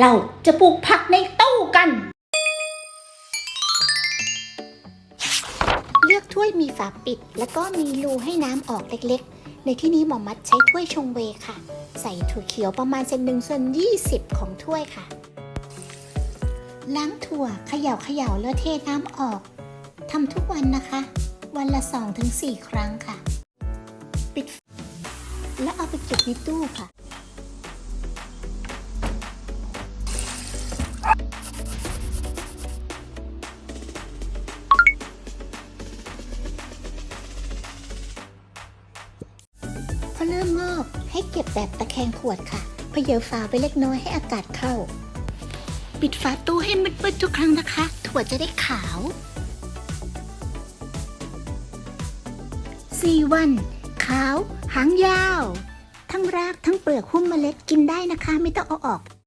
เราจะปลูกผักในตู้กัน เลือกถ้วยมีฝาปิด แล้วก็มีรูให้น้ำออกเล็กๆ ในที่นี้หมอมัดใช้ถ้วยชงเวค่ะ ใส่ถั่วเขียวประมาณเซนหนึ่งส่วนยี่สิบของถ้วยค่ะ ล้างถั่วเขย่าเขย่าแล้วเทน้ำออกทำทุกวันนะคะ วันละ 2-4 ครั้งค่ะ ปิด แล้วเอาไปเก็บในตู้ค่ะ พอเริ่มงอกให้เก็บแบบตะแคงขวดค่ะเพเยอฝาไปเล็กน้อยให้อากาศเข้า ปิดฝาตู้ให้มืดๆทุกครั้งนะคะ ถั่วจะได้ขาว 4 วัน ขาว หางยาว ทั้งรากทั้งเปลือกหุ้มเมล็ดกินได้นะคะ ไม่ต้องเอาออก